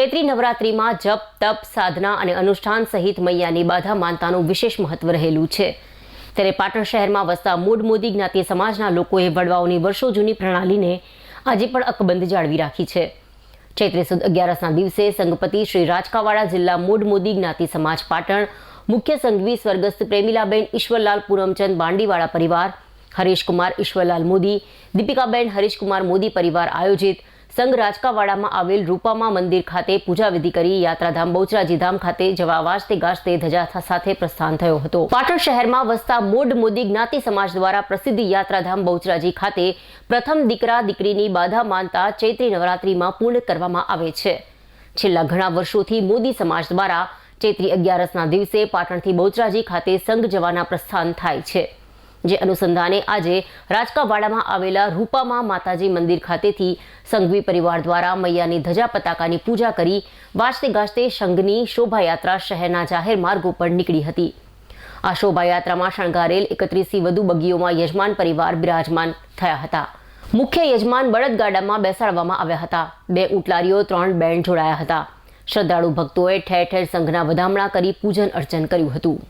ચૈત્રી નવરાત્રિમાં જપ, તપ, સાધના અને અનુષ્ઠાન સહિત મૈયાની બાધા માનતાનું વિશેષ મહત્વ રહેલું છે. ત્યારે પાટણ શહેરમાં વસતા મૂળ મોદી જ્ઞાતિ સમાજના લોકોએ વડવાઓની વર્ષો જૂની પ્રણાલીને આજે પણ અકબંધ જાળવી રાખી છે. ચૈત્રી સુદ અગિયારસના દિવસે સંઘપતિ શ્રી રાજકાવાડા જિલ્લા મૂળ મોદી જ્ઞાતિ સમાજ પાટણ, મુખ્ય સંઘવી સ્વર્ગસ્થ પ્રેમિલાબેન ઈશ્વરલાલ પૂરમચંદ બાંડીવાળા પરિવાર, હરીશકુમાર ઈશ્વરલાલ મોદી, દીપિકાબેન હરીશકુમાર મોદી પરિવાર આયોજિત સંઘ રાજકાવાડામાં આવેલ રૂપામા મંદિર ખાતે પૂજા વિધિ કરી યાત્રાધામ બહુચરાજી ધામ ખાતે જવા વાજતે ગાજતે ધજા સાથે પ્રસ્થાન થયો હતો. પાટણ શહેરમાં વસતા મોડ મોદી જ્ઞાતિ સમાજ દ્વારા પ્રસિદ્ધ યાત્રાધામ બહુચરાજી ખાતે પ્રથમ દીકરા દીકરીની બાધા માનતા ચૈત્રી નવરાત્રિમાં પૂર્ણ કરવામાં આવે છે. છેલ્લા ઘણા વર્ષોથી મોદી સમાજ દ્વારા ચૈત્રી અગિયારસના દિવસે પાટણથી બહુચરાજી ખાતે સંઘ જવાના પ્રસ્થાન થાય છે. જે અનુસંધાને આજે રાજકાવાડામાં આવેલા રૂપામાં માતાજી મંદિર ખાતેથી સંઘવી પરિવાર દ્વારા મૈયાની ધજા પતાકાની પૂજા કરી વાજતે ગાજતે સંઘની શોભાયાત્રા શહેરના જાહેર માર્ગો પર નીકળી હતી. આ શોભાયાત્રામાં શણગારેલ એકત્રીસથી વધુ બગીઓમાં યજમાન પરિવાર બિરાજમાન થયા હતા. મુખ્ય યજમાન બળદગાડામાં બેસાડવામાં આવ્યા હતા. બે ઉટલારીઓ, ત્રણ બેન્ડ જોડાયા હતા. શ્રદ્ધાળુ ભક્તોએ ઠેર ઠેર સંઘના વધામણા કરી પૂજન અર્ચન કર્યું હતું.